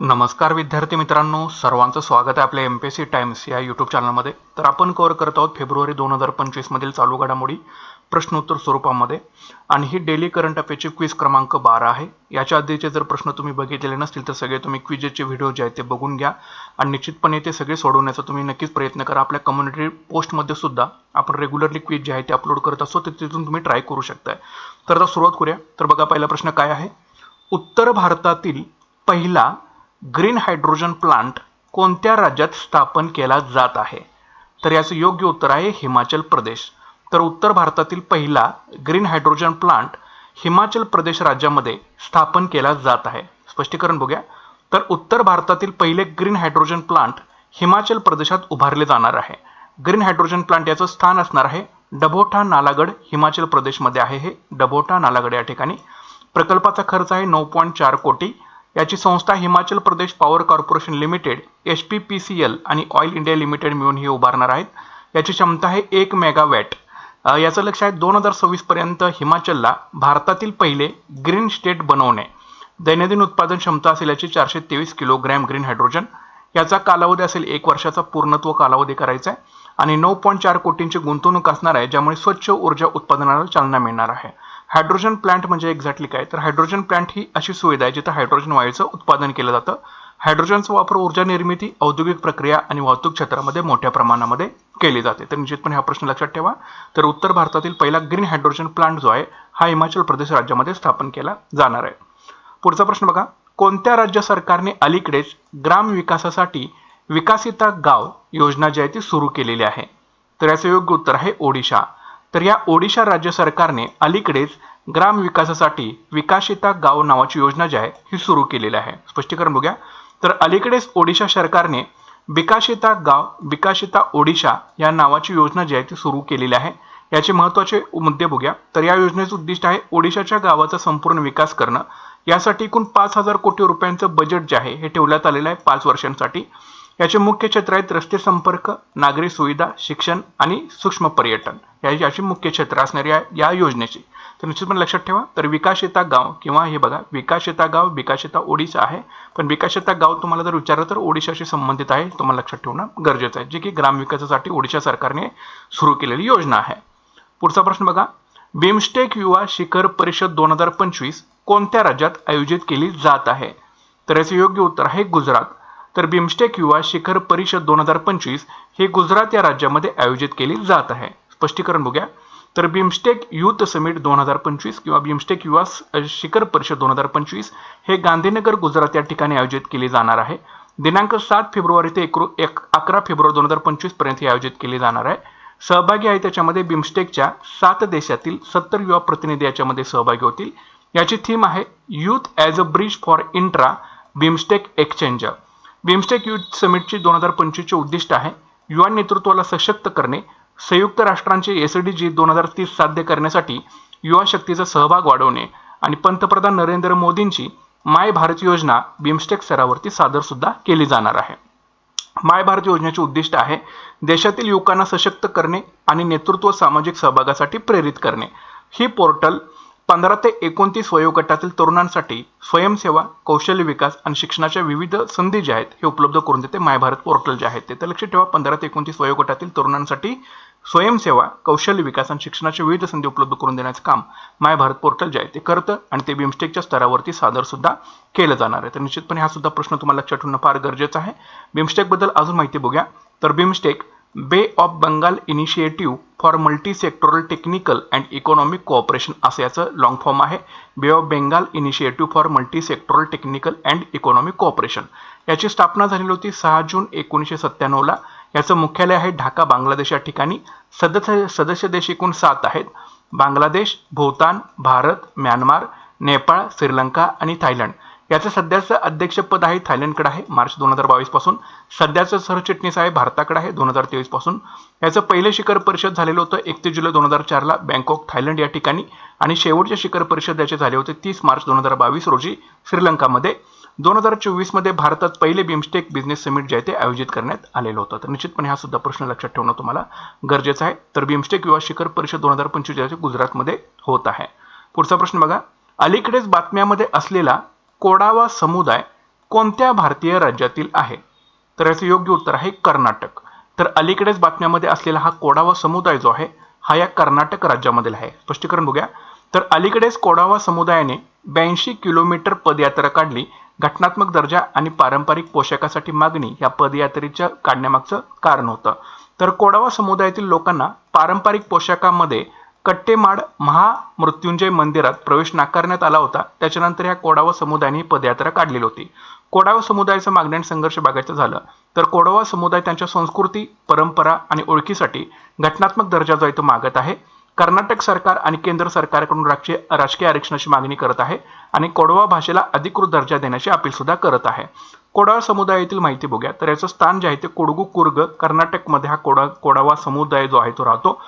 नमस्कार विद्यार्थी मित्रांनो सर्वांचं स्वागत आहे आपल्या M P S C Times या यूट्यूब चॅनलमध्ये तर आपण कव्हर करत आहोत फेब्रुवारी दोन हजार पंचवीसमधील चालू घडामोडी प्रश्नोत्तर स्वरूपामध्ये. आणि ही डेली करंट अफेअरची क्विज क्रमांक बारा आहे. याच्या आधीचे जर प्रश्न तुम्ही बघितलेले नसतील तर सगळे तुम्ही क्विजेचे व्हिडिओ जे आहेत ते बघून घ्या. आणि निश्चितपणे ते सगळे सोडवण्याचा तुम्ही नक्कीच प्रयत्न करा. आपल्या कम्युनिटी पोस्टमध्ये सुद्धा आपण रेग्युलरली क्विज जे आहे ते अपलोड करत असतो तर तिथून तुम्ही ट्राय करू शकताय. तर आता सुरुवात करूया. तर बघा पहिला प्रश्न काय आहे? उत्तर भारतातील पहिला ग्रीन हायड्रोजन प्लांट कोणत्या राज्यात स्थापन केला जात आहे? तर याचं योग्य उत्तर आहे हिमाचल प्रदेश. तर उत्तर भारतातील पहिला green hydrogen plant Himachal Pradesh राज्यामध्ये स्थापन केला जात आहे. स्पष्टीकरण बघूया. तर उत्तर भारतातील पहिले ग्रीन हायड्रोजन प्लांट हिमाचल प्रदेशात उभारले जाणार आहे. ग्रीन हायड्रोजन प्लांट याचं स्थान असणार आहे डभोटा नालागड हिमाचल प्रदेशमध्ये आहे हे. डभोटा नालागड या ठिकाणी. प्रकल्पाचा खर्च आहे नऊ पॉईंट चार कोटी. याची संस्था Himachal Pradesh power corporation limited H P P C L आणि ऑइल इंडिया लिमिटेड मिळून ही उभारणार आहेत. याची क्षमता आहे एक मेगावॅट. याचं लक्ष आहे दोन हजार सव्वीसपर्यंत हिमाचलला भारतातील पहिले ग्रीन स्टेट बनवणे. दैनंदिन उत्पादन क्षमता असेल याची चारशे तेवीस किलोग्रॅम ग्रीन हायड्रोजन. याचा कालावधी असेल एक वर्षाचा पूर्णत्व कालावधी करायचा आहे. आणि नऊ पॉईंट चार कोटींची गुंतवणूक असणार आहे ज्यामुळे स्वच्छ ऊर्जा उत्पादनाला चालना मिळणार आहे. हायड्रोजन प्लांट म्हणजे एक्झॅक्टली काय? तर हायड्रोजन प्लांट ही अशी सुविधा आहे जिथं हायड्रोजन वायूचं उत्पादन केलं जातं. हायड्रोजनचा वापर ऊर्जा निर्मिती औद्योगिक प्रक्रिया आणि वाहतूक क्षेत्रामध्ये मोठ्या प्रमाणामध्ये केली जाते. तर निश्चितपणे हा प्रश्न लक्षात ठेवा. तर उत्तर भारतातील पहिला ग्रीन हायड्रोजन प्लांट जो आहे हा हिमाचल प्रदेश राज्यामध्ये स्थापन केला जाणार आहे. पुढचा प्रश्न बघा. कोणत्या राज्य सरकारने अलीकडेच ग्राम विकासासाठी विकासिता गाव योजना जी आहे ती सुरू केलेली आहे? तर याचं योग्य उत्तर आहे ओडिशा. तर या ओडिशा राज्य सरकारने अलीकडेच ग्राम विकासासाठी विकासिता गाव नावाची योजना जी आहे ही सुरू केलेली आहे. स्पष्टीकरण बघूया. तर अलीकडेच ओडिशा सरकारने विकासिता गाव विकासिता ओडिशा या नावाची योजना जी आहे ती सुरू केलेली आहे. याचे महत्त्वाचे मुद्दे बघूया. तर या योजनेचं उद्दिष्ट आहे ओडिशाच्या गावाचा संपूर्ण विकास करणं. यासाठी एकूण पाच हजार कोटी रुपयांचं बजेट जे आहे हे ठेवण्यात आलेलं आहे पाच वर्षांसाठी. याचे मुख्य क्षेत्र आहेत रस्ते संपर्क नागरी सुविधा शिक्षण आणि सूक्ष्म पर्यटन. या याची मुख्य क्षेत्र असणारी आहे या योजनेची. तर निश्चितपणे लक्षात ठेवा तर विकासिता गाव किंवा हे बघा विकासिता गाव विकासिता ओडिशा आहे. पण विकासिता गाव तुम्हाला जर विचारलं तर ओडिशाशी संबंधित आहे तुम्हाला लक्षात ठेवणं गरजेचं आहे जे की ग्रामविकासासाठी ओडिशा सरकारने सुरू केलेली योजना आहे. पुढचा प्रश्न बघा बिमस्टेक युवा शिखर परिषद दोन हजार पंचवीस कोणत्या राज्यात आयोजित केली जात आहे? तर याचे योग्य उत्तर आहे गुजरात. तर बिमस्टेक युवा शिखर परिषद दोन हजार पंचवीस हे गुजरात या राज्यामध्ये आयोजित केली जात आहे. स्पष्टीकरण बघूया. तर बिमस्टेक युथ समिट दोन हजार पंचवीस किंवा बिमस्टेक युवा शिखर परिषद दोन हजार पंचवीस हे गांधीनगर गुजरात या ठिकाणी आयोजित केली जाणार आहे. दिनांक सात फेब्रुवारी ते एकरो एक अकरा फेब्रुवारी दोन हजार पंचवीसपर्यंत हे आयोजित केली जाणार आहे. सहभागी आहे त्याच्यामध्ये बिमस्टेकच्या सात देशातील सत्तर युवा प्रतिनिधी याच्यामध्ये सहभागी होतील. याची थीम आहे youth as a bridge for intra BIMSTEC exchange BIMSTEC youth समिटची दोन हजार पंचवीसचे उद्दिष्ट आहे युवा नेतृत्वाला सशक्त करणे संयुक्त राष्ट्रांचे एस डी जी दोन हजार तीस साध्य करण्यासाठी युवा शक्तीचा सहभाग वाढवणे आणि पंतप्रधान नरेंद्र मोदींची माय भारत योजना बिमस्टेक स्तरावरती सादर सुद्धा केली जाणार आहे. माय भारत योजनेचे उद्दिष्ट आहे देशातील युवकांना सशक्त करणे आणि नेतृत्व सामाजिक सहभागासाठी प्रेरित करणे. ही पोर्टल पंधरा ते एकोणतीस वयोगटातील तरुणांसाठी स्वयंसेवा कौशल्य विकास आणि शिक्षणाच्या विविध संधी ज्या आहेत हे उपलब्ध करून देते माय भारत पोर्टल जे आहेत ते. तर लक्ष ठेवा पंधरा ते एकोणतीस वयोगटातील तरुणांसाठी स्वयंसेवा कौशल्य विकास आणि शिक्षणाच्या विविध संधी उपलब्ध करून देण्याचं काम माय भारत पोर्टल जे आहे ते करतं आणि ते बिमस्टेकच्या स्तरावरती सादर सुद्धा केलं जाणार आहे. तर निश्चितपणे हा सुद्धा प्रश्न तुम्हाला लक्षात ठेवणं फार गरजेचं आहे. बिमस्टेकबद्दल अजून माहिती बघूया. तर BIMSTEC Bay of Bengal initiative for multi sectoral technical and economic cooperation असं याचं लॉंग फॉर्म आहे. Bay of Bengal initiative for multi sectoral technical and economic cooperation याची स्थापना झालेली होती सहा जून एकोणीसशे सत्त्याण्णवला याचं मुख्यालय आहे ढाका बांगलादेश या ठिकाणी. सदस्य सदस्य देश एकूण सात आहेत. बांगलादेश भूतान भारत म्यानमार नेपाळ श्रीलंका आणि थायलंड. याचं सध्याचं अध्यक्षपद आहे थायलंडकडे आहे मार्च दोन हजार बावीसपासून. सध्याचं सरचिटणीस आहे भारताकडे आहे दोन हजार तेवीसपासून. याचं पहिलं शिखर परिषद झालेलं होतं एकतीस जुलै दोन हजार चारला बँकॉक थायलंड या ठिकाणी. आणि शेवटचे शिखर परिषद याचे झाले होते तीस मार्च दोन हजार बावीस रोजी श्रीलंकामध्ये. दोन हजार चोवीसमध्ये भारतात पहिले बिमस्टेक बिझनेस समिट जे आहे ते आयोजित करण्यात आलेलं होतं. तर निश्चितपणे हा सुद्धा प्रश्न लक्षात ठेवणं तुम्हाला गरजेचं आहे. तर बिमस्टेक युवा शिखर परिषद दोन हजार पंचवीस गुजरातमध्ये होत आहे. पुढचा प्रश्न बघा. अलीकडेच बातम्यामध्ये असलेला कोडावा समुदाय कोणत्या भारतीय राज्यातील आहे? तर याचं योग्य उत्तर आहे कर्नाटक. तर अलीकडेच बातम्यामध्ये असलेला हा कोडावा समुदाय जो आहे हा या कर्नाटक राज्यामधील आहे. स्पष्टीकरण बघूया. तर अलीकडेच कोडावा समुदायाने ब्याऐंशी किलोमीटर पदयात्रा काढली. घटनात्मक दर्जा आणि पारंपरिक पोशाखासाठी मागणी या पदयात्रेच्या काढण्यामागचं कारण होतं. तर कोडावा समुदायातील लोकांना पारंपरिक पोशाखामध्ये कट्टेमाड महामृत्युंजय मंदिरात प्रवेश नाकारण्यात आला होता. त्याच्यानंतर ह्या कोडावा समुदायाने पदयात्रा काढलेली होती. कोडावा समुदायाचं मागणी आणि संघर्ष बघायचं झालं. तर कोडावा समुदाय त्यांच्या संस्कृती परंपरा आणि ओळखीसाठी घटनात्मक दर्जा जो आहे तो मागत आहे. कर्नाटक सरकार आणि केंद्र सरकारकडून राजकीय राजकीय आरक्षणाची मागणी करत आहे आणि कोडवा भाषेला अधिकृत दर्जा देण्याची अपील सुद्धा करत आहे. कोडावा समुदायातील माहिती बघूया. तर याचं स्थान जे आहे ते कोडगू कुर्ग कर्नाटकमध्ये हा कोडा कोडावा समुदाय जो आहे तो राहतो.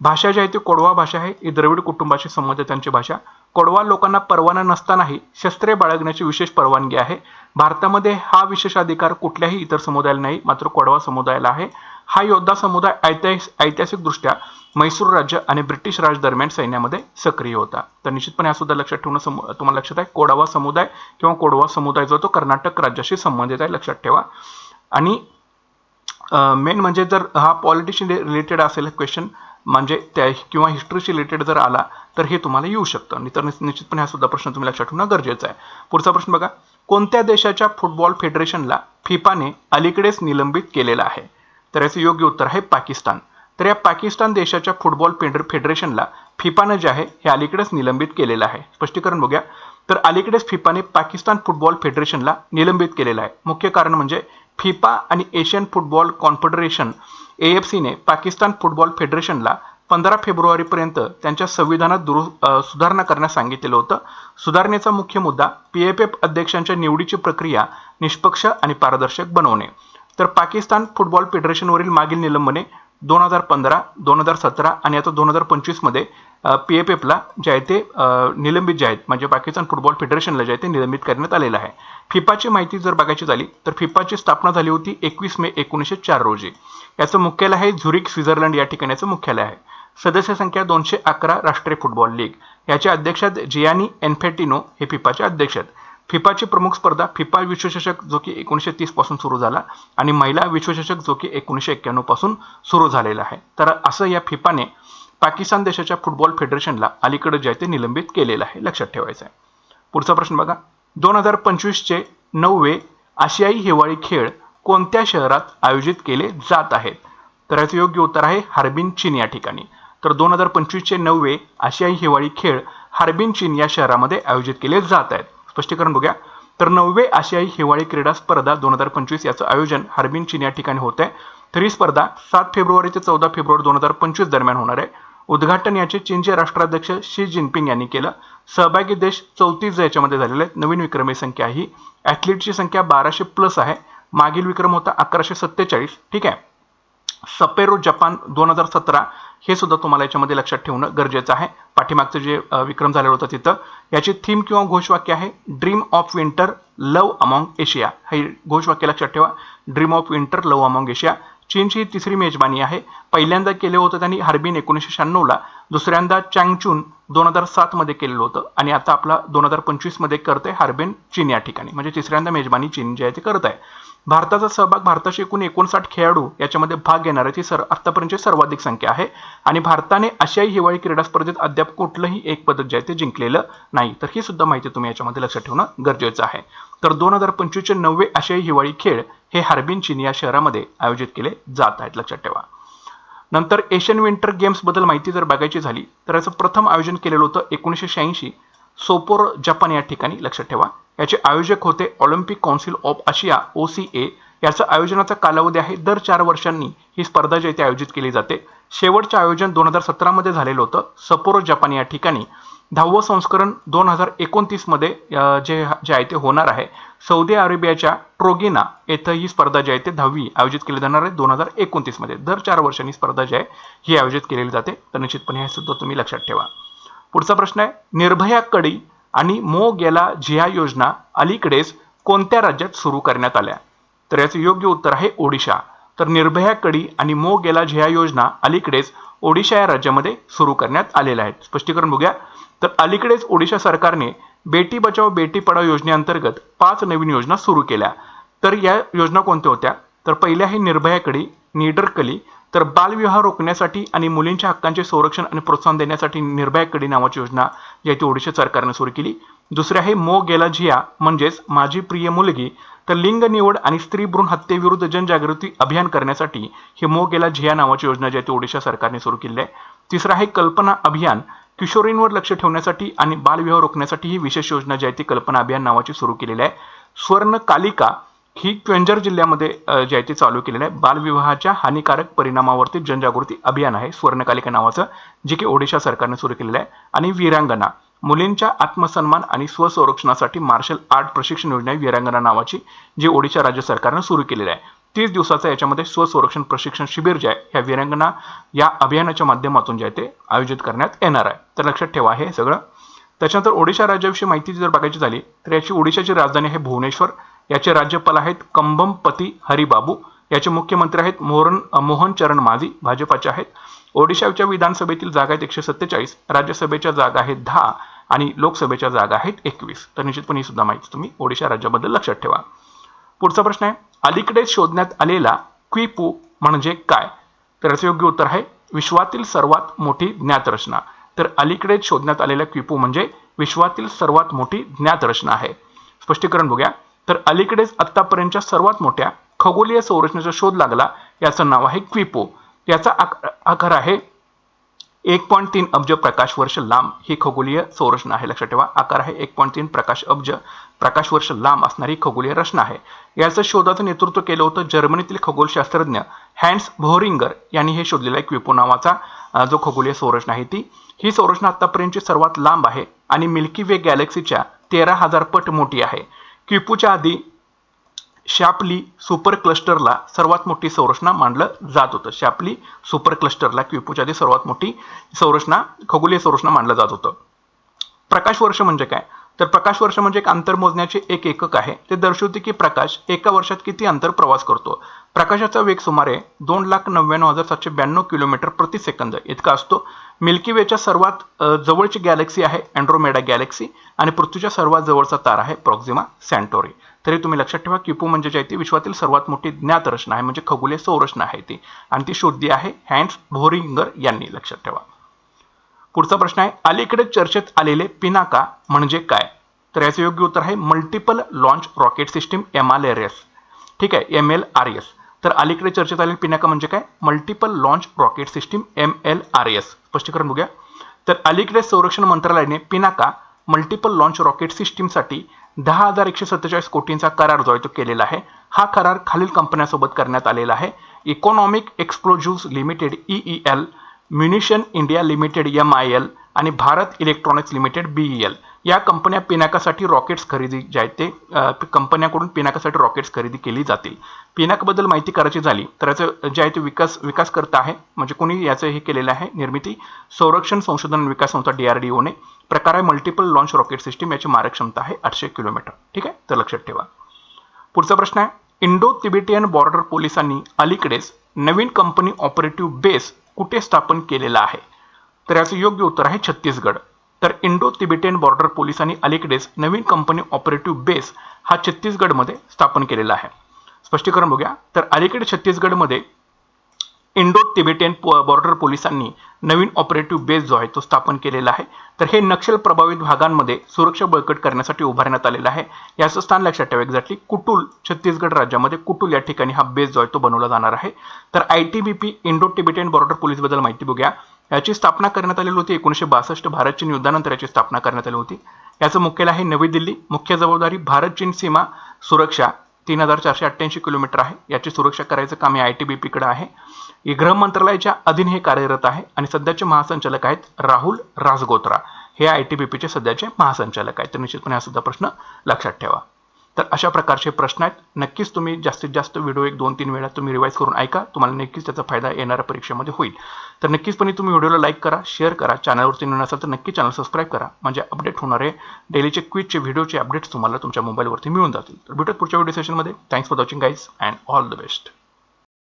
भाषा जी आहे ती कोडवा भाषा आहे. ही द्रविड कुटुंबाशी संबंधित त्यांची भाषा. कोडवा लोकांना परवाना नसतानाही शस्त्रे बाळगण्याची विशेष परवानगी आहे. भारतामध्ये हा विशेष अधिकार कुठल्याही इतर समुदायाला नाही मात्र कोडवा समुदायाला आहे. हा योद्धा समुदाय ऐतिहासिक ऐतिहासिकदृष्ट्या मैसूर राज्य आणि ब्रिटिश राज दरम्यान सैन्यामध्ये सक्रिय होता. तर निश्चितपणे हा सुद्धा लक्षात ठेवणं सम तुम्हाला लक्षात आहे कोडावा समुदाय किंवा कोडवा समुदाय जो तो कर्नाटक राज्याशी संबंधित आहे लक्षात ठेवा. आणि मेन म्हणजे जर हा पॉलिटिशियन रिलेटेड असेल क्वेश्चन म्हणजे त्या किंवा हिस्ट्रीशी रिलेटेड जर आला तर हे तुम्हाला येऊ शकतं. तर निश्चितपणे हा सुद्धा प्रश्न तुम्ही लक्षात ठेवणं गरजेचं आहे. पुढचा प्रश्न बघा. कोणत्या देशाच्या फुटबॉल फेडरेशनला फिफाने अलीकडेच निलंबित केलेलं आहे? तर याचं योग्य उत्तर आहे पाकिस्तान. तर या पाकिस्तान देशाच्या फुटबॉल फेडर फेडरेशनला फिफानं जे आहे हे अलीकडेच निलंबित केलेलं आहे. स्पष्टीकरण बघूया. तर अलीकडेच फिफाने पाकिस्तान फुटबॉल फेडरेशनला निलंबित केलेलं आहे. मुख्य कारण म्हणजे फिफा आणि Asian football confederation A F सीने पाकिस्तान फुटबॉल फेडरेशनला पंधरा फेब्रुवारीपर्यंत त्यांच्या संविधानात दुरु सुधारणा करण्यास सांगितलेलं होतं. सुधारणेचा मुख्य मुद्दा पी एफ एफ अध्यक्षांच्या निवडीची प्रक्रिया निष्पक्ष आणि पारदर्शक बनवणे. तर पाकिस्तान फुटबॉल फेडरेशनवरील मागील निलंबने दोन हजार पंधरा दोन हजार सतरा आणि आता दोन हजार पंचवीसमध्ये पी एफ एफला जे आहे ते निलंबित जे आहेत म्हणजे पाकिस्तान फुटबॉल फेडरेशनला जे आहे ते निलंबित करण्यात आलेलं आहे. फिफाची माहिती जर बघायची झाली तर फिफाची स्थापना झाली होती एकवीस मे एकोणीसशे चार रोजी. याचं मुख्यालय आहे झुरिक स्वित्झर्लंड या ठिकाणी याचं मुख्यालय आहे. सदस्य संख्या दोनशे अकरा राष्ट्रीय फुटबॉल लीग. याचे अध्यक्ष जियानी एन्फेटिनो हे फिफाचे अध्यक्ष आहेत. फिफाची प्रमुख स्पर्धा फिफा विश्वचषक जो की एकोणीसशे तीसपासून सुरू झाला आणि महिला विश्वचषक जो की एकोणीसशे एक्क्याण्णवपासून सुरू झालेला आहे. तर असं या फिफाने पाकिस्तान देशाच्या फुटबॉल फेडरेशनला अलीकडे जे आहे ते निलंबित केलेलं आहे लक्षात ठेवायचं आहे. पुढचा प्रश्न बघा. दोन हजार पंचवीसचे नववे आशियाई हिवाळी खेळ कोणत्या शहरात आयोजित केले जात आहेत? तर याचं योग्य उत्तर आहे हार्बिन चीन या ठिकाणी. तर दोन हजार पंचवीसचे नववे आशियाई हिवाळी खेळ हार्बिन चीन या शहरामध्ये आयोजित केले जात आहेत. स्पष्टीकरण बघूया. तर नववे आशियाई हिवाळी क्रीडा स्पर्धा दोन हजार पंचवीस याचं आयोजन हार्बिन चीन या ठिकाणी होत आहे तर ही स्पर्धा सात फेब्रुवारी ते चौदा फेब्रुवारी दोन हजार पंचवीस दरम्यान होणार आहे. उद्घाटन याचे चीनचे राष्ट्राध्यक्ष शी जिनपिंग यांनी केलं. सहभागी देश चौतीस याच्यामध्ये झालेले आहेत. नवीन विक्रमी संख्या ही. ॲथलीटची संख्या बाराशे प्लस आहे. मागील विक्रम होता अकराशे सत्तेचाळीस. ठीक आहे. सपेरो जपान दोन हजार सतरा हे सुद्धा तुम्हाला याच्यामध्ये लक्षात ठेवणं गरजेचं आहे. पाठीमागचं जे विक्रम झालेलं होतं तिथं याची थीम किंवा घोषवाक्य आहे dream of winter love among Asia हे घोषवाक्य लक्षात ठेवा. Dream of winter love among Asia चीनची तिसरी मेजबानी आहे. पहिल्यांदा केलं होतं त्यांनी हार्बिन एकोणीसशे शहाण्णवला. दुसऱ्यांदा चँगचून दोन हजार सातमध्ये केलेलं होतं आणि आता आपला दोन हजार पंचवीसमध्ये करत आहे हार्बिन चीन या ठिकाणी. म्हणजे तिसऱ्यांदा मेजबानी चीन जे आहे ते करत आहे. भारताचा सहभाग भारताशी एकूण एकोणसाठ खेळाडू याच्यामध्ये भाग घेणाऱ्याची सर आतापर्यंतची सर्वाधिक संख्या आहे. आणि भारताने आशियाई हिवाळी क्रीडा स्पर्धेत अद्याप कुठलंही एक पदक जे आहे ते जिंकलेलं नाही. तर ही सुद्धा माहिती तुम्ही याच्यामध्ये लक्षात ठेवणं गरजेचं आहे. तर दोन हजार पंचवीसचे नववे आशियाई हिवाळी खेळ हे हार्बिन चीन या शहरामध्ये आयोजित केले जात आहेत. लक्षात ठेवा. नंतर एशियन विंटर गेम्सबद्दल माहिती जर बघायची झाली तर याचं प्रथम आयोजन केलेलं होतं एकोणीसशे शहाऐंशी. सोपोर जपान या ठिकाणी लक्षात ठेवा. याचे आयोजक होते Olympic council of Asia O C A. याचं आयोजनाचा कालावधी आहे दर चार वर्षांनी. ही स्पर्धा जी आहे ती आयोजित केली जाते. शेवटचं आयोजन दोन हजार सतरामध्ये झालेलं होतं. सपोरो जपान या ठिकाणी. दहावं संस्करण दोन हजार एकोणतीसमध्ये जे जे आहे ते होणार आहे. सौदी अरेबियाच्या ट्रोगिना येथे ही स्पर्धा जी आहे ते दहावी आयोजित केली जाणार आहे दोन हजार एकोणतीसमध्ये. दर चार वर्षांनी स्पर्धा जी आहे ही आयोजित केलेली जाते. तर निश्चितपणे हे सुद्धा तुम्ही लक्षात ठेवा. पुढचा प्रश्न आहे निर्भया कडी आणि मो गेला झिया योजना अलीकडेच कोणत्या राज्यात सुरू करण्यात आल्या? तर याचं योग्य उत्तर आहे ओडिशा. तर निर्भया कडी आणि मो गेला झिया योजना अलीकडेच ओडिशा या राज्यामध्ये सुरू करण्यात आलेल्या आहेत. स्पष्टीकरण बघूया. तर अलीकडेच ओडिशा सरकारने बेटी बचाव बेटी पढाओ योजनेअंतर्गत पाच नवीन योजना सुरू केल्या. तर या योजना कोणत्या होत्या? तर पहिल्या आहे निर्भयाकडी निडरकली. तर बालविवाह रोखण्यासाठी आणि मुलींच्या हक्कांचे संरक्षण आणि प्रोत्साहन देण्यासाठी निर्भयाकडी नावाची योजना जी आहे ती ओडिशा सरकारने सुरू केली. दुसरी आहे मो गेला झिया म्हणजेच माझी प्रिय मुलगी. तर लिंग निवड आणि स्त्री भ्रूण हत्येविरुद्ध जनजागृती अभियान करण्यासाठी ही मो गेला झिया नावाची योजना जी आहे ती ओडिशा सरकारने सुरू केली आहे. तिसरं आहे कल्पना अभियान. किशोरींवर लक्ष ठेवण्यासाठी आणि बालविवाह रोखण्यासाठी ही विशेष योजना जी आहे ती कल्पना अभियान नावाची सुरू केलेली आहे. स्वर्ण कालिका ही क्वेंजर जिल्ह्यामध्ये जी आहे ती चालू केलेलं आहे. बालविवाहाच्या हानिकारक परिणामावरती जनजागृती अभियान आहे स्वर्णकालिका नावाचं जे की ओडिशा सरकारने सुरू केलेलं आहे. आणि वीरांगना मुलींच्या आत्मसन्मान आणि स्वसंरक्षणासाठी मार्शल आर्ट प्रशिक्षण योजना वीरांगना नावाची जी ओडिशा राज्य सरकारनं सुरू केलेली आहे. तीस दिवसाचं याच्यामध्ये स्वसंरक्षण प्रशिक्षण शिबिर जे आहे ह्या वीरांगना या अभियानाच्या माध्यमातून जे आहे ते आयोजित करण्यात येणार आहे. तर लक्षात ठेवा हे सगळं. त्याच्यानंतर ओडिशा राज्याविषयी माहिती जर बघायची झाली तर याची ओडिशाची राजधानी आहे भुवनेश्वर. याचे राज्यपाल आहेत कंबमपती हरिबाबू. याचे मुख्यमंत्री आहेत मोहन मोहन चरण माझी भाजपाचे आहेत. ओडिशाच्या विधानसभेतील जागा आहेत एकशे सत्तेचाळीस राज्यसभेच्या जागा आहेत दहा आणि लोकसभेच्या जागा आहेत एकवीस. तर निश्चितपणे ही सुद्धा माहिती तुम्ही ओडिशा राज्याबद्दल लक्षात ठेवा. पुढचा प्रश्न आहे. अलीकडे शोधण्यात आलेला क्विपू म्हणजे काय? तर याचं योग्य उत्तर आहे विश्वातील सर्वात मोठी ज्ञातरचना. तर अलीकडेच शोधण्यात आलेला क्विपू म्हणजे विश्वातील सर्वात मोठी ज्ञातरचना आहे. स्पष्टीकरण बघूया. तर अलीकडेच आत्तापर्यंतच्या सर्वात मोठ्या खगोलीय संरचनेचा शोध लागला. याचं नाव आहे क्विपो. याचा आकार आहे एक पॉईंट तीन अब्ज प्रकाश वर्ष लांब ही खगोलीय संरचना आहे. लक्षात ठेवा आकार आहे एक पॉईंट तीन प्रकाश अब्ज प्रकाश वर्ष लांब असणारी खगोलीय रचना आहे. याचं शोधाचं नेतृत्व केलं होतं जर्मनीतील खगोलशास्त्रज्ञ हॅन्स भोरिंगर यांनी हे शोधलेलं एक विपो नावाचा जो खगोलीय संरचना आहे ती. ही संरचना आतापर्यंतची सर्वात लांब आहे आणि मिल्की वे गॅलेक्सीच्या तेरा हजार पट मोठी आहे. क्विपूच्या आधी शॅपली सुपर क्लस्टरला सर्वात मोठी संरचना मानलं जात होतं. शॅपली सुपर क्लस्टरला क्विपूच्या आधी सर्वात मोठी संरचना खगोलीय संरचना मानलं जात होतं. प्रकाश वर्ष म्हणजे काय? तर प्रकाश वर्ष म्हणजे एक अंतर मोजण्याचे एक एकक आहे. ते दर्शवते की प्रकाश एका वर्षात किती अंतर प्रवास करतो? प्रकाशाचा वेग सुमारे दोन लाख नव्याण्णव हजार सातशे ब्याण्णव किलोमीटर प्रति सेकंद. इतका असतो. मिल्की वेच्या सर्वात जवळची गॅलेक्सी आहे अँड्रोमेडा गॅलेक्सी आणि पृथ्वीच्या सर्वात जवळचा तारा आहे प्रॉक्झिमा सँटोरी तरी तुम्ही लक्षात ठेवा किपू म्हणजे जे आहे ती विश्वातील सर्वात मोठी ज्ञात रचना आहे म्हणजे खगोलीय संरचना आहे ती. आणि ती शोधली आहे हॅन्स भोरिंगर यांनी लक्षात ठेवा. पुढचा प्रश्न आहे अलीकडे चर्चेत आलेले पिनाका म्हणजे काय? तर याचं योग्य उत्तर आहे multiple launch rocket system M R S ठीक आहे एम एल आर एस तर अलीकडे चर्चेत आलेले पिनाका म्हणजे काय? Multiple launch rocket system M L R S स्पष्टीकरण बघूया. तर अलीकडे संरक्षण मंत्रालयाने पिनाका मल्टिपल लॉन्च रॉकेट सिस्टीमसाठी दहा हजार एकशे सत्तेचाळीस कोटींचा करार जो आहे तो केलेला आहे. हा करार खालील कंपन्यांसोबत करण्यात आलेला आहे. Economic explosives limited E E L munition India limited M I L आणि Bharat electronics limited B L. या कंपन्या पिनाकासाठी रॉकेट्स खरेदी जे आहेत ते कंपन्याकडून पिनाकासाठी रॉकेट्स खरेदी केली जातील. पिनाकबद्दल माहिती करायची झाली तर याचं जे आहे ते विकास विकास करत आहे म्हणजे कोणी याचं हे केलेलं आहे निर्मिती संरक्षण संशोधन विकास संस्था डी आर डी ओने प्रकार आहे मल्टिपल लॉन्च रॉकेट सिस्टीम याची मारक क्षमता आहे आठशे किलोमीटर. ठीक आहे? तर लक्षात ठेवा. पुढचा प्रश्न आहे इंडो तिबेटियन बॉर्डर पोलिसांनी अलीकडेच नवीन कंपनी ऑपरेटिव्ह बेस कुठे स्थापन केलेला आहे? तर याचं योग्य उत्तर आहे छत्तीसगड. तर इंडो तिबेटियन बॉर्डर पोलिसांनी अलीकडेच नवीन कंपनी ऑपरेटिव्ह बेस हा छत्तीसगडमध्ये स्थापन केलेला आहे. स्पष्टीकरण बघूया. तर अलीकडे छत्तीसगडमध्ये इंडो तिबेटियन बॉर्डर पोलिसांनी नवीन ऑपरेटिव्ह बेस जो आहे तो स्थापन केलेला आहे. तर हे नक्षल प्रभावित भागांमध्ये सुरक्षा बळकट करण्यासाठी उभारण्यात आलेलं आहे. याचं स्थान लक्षात ठेवा एक्झॅक्टली कुटुल छत्तीसगड राज्यामध्ये कुटुल या ठिकाणी हा बेस जो आहे तो बनवला जाणार आहे. तर I T B P Indo Tibetan border पोलीसबद्दल माहिती बघूया. याची स्थापना करण्यात आलेली होती एकोणीसशे बासष्ट भारत चीन युद्धानंतर याची स्थापना करण्यात आली होती. याचं मुख्यालय आहे नवी दिल्ली. मुख्य जबाबदारी भारत चीन सीमा सुरक्षा. तीन हजार चारशे अठ्ठ्याऐंशी किलोमीटर आहे. याची सुरक्षा करायचं काम हे आय टी बी पीकडे आहे. हे गृह मंत्रालयाच्या अधीन हे कार्यरत आहे आणि सध्याचे महासंचालक आहेत राहुल राजगोत्रा. हे आय टी बी पीचे सध्याचे महासंचालक आहेत. तर निश्चितपणे हा सुद्धा प्रश्न लक्षात ठेवा. तर अशा प्रकारचे प्रश्न आहेत. नक्कीच तुम्ही जास्तीत जास्त व्हिडिओ एक दोन तीन वेळा तुम्ही रिवाईज करून ऐका. तुम्हाला नक्कीच त्याचा फायदा येणाऱ्या परीक्षेमध्ये होईल. तर नक्कीचपणे तुम्ही व्हिडिओला लाईक करा शेअर करा. चॅनलवरती नवीन असाल तर नक्की चॅनल सबस्क्राईब करा. म्हणजे अपडेट होणारे डेलीचे क्विजचे व्हिडिओचे अपडेट्स तुम्हाला तुमच्या मोबाईलवरती मिळून जातील. तर भेटत पुढच्या व्हिडिओ सेशनमध्ये thanks for watching guys and all the best